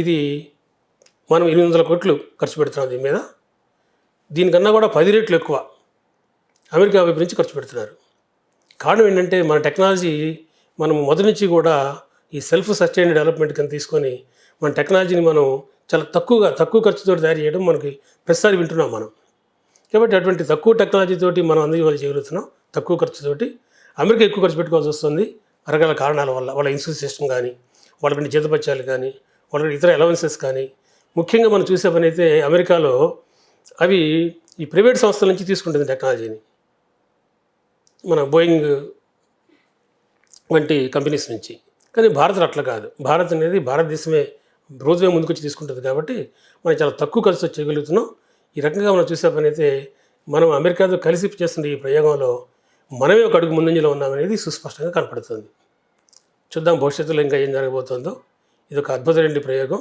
ఇది మనం ఎనిమిది వందల కోట్లు ఖర్చు పెడుతున్నాం దీని మీద. దీనికన్నా కూడా పది రెట్లు ఎక్కువ అమెరికా వైపు నుంచి ఖర్చు పెడుతున్నారు. కారణం ఏంటంటే మన టెక్నాలజీ మనం మొదటి నుంచి కూడా ఈ సెల్ఫ్ సస్టైన్ డెవలప్మెంట్ కింద తీసుకొని మన టెక్నాలజీని మనం చాలా తక్కువగా తక్కువ ఖర్చుతో తయారు చేయడం మనకి ప్రతిసారి వింటున్నాం మనం. కాబట్టి అటువంటి తక్కువ టెక్నాలజీతోటి మనం అందజేయాలి చేయగలుగుతున్నాం తక్కువ ఖర్చుతోటి. అమెరికా ఎక్కువ ఖర్చు పెట్టుకోవాల్సి వస్తుంది. రకరకాల కారణాల వల్ల వాళ్ళ ఇన్సూరెన్స్ సిస్టమ్ కానీ వాళ్ళకి జీతపత్యాలు కానీ వాళ్ళకి ఇతర అలవెన్సెస్ కానీ ముఖ్యంగా మనం చూసే పని అయితే అమెరికాలో అవి ఈ ప్రైవేట్ సంస్థల నుంచి తీసుకుంటుంది టెక్నాలజీని. మన బోయింగ్ వంటి కంపెనీస్ నుంచి. కానీ భారత్ అట్లా కాదు. భారత్ అనేది భారతదేశమే రోజువే ముందుకొచ్చి తీసుకుంటుంది కాబట్టి మనం చాలా తక్కువ ఖర్చుతో చేయగలుగుతున్నాం. ఈ రకంగా మనం చూసే పని అయితే మనం అమెరికాతో కలిసి చేస్తున్న ఈ ప్రయోగంలో మనమే ఒక అడుగు ముందంజలో ఉన్నామనేది సుస్పష్టంగా కనపడుతుంది. చూద్దాం భవిష్యత్తులో ఇంకా ఏం జరగబోతుందో. ఇది ఒక అద్భుతమైన ప్రయోగం.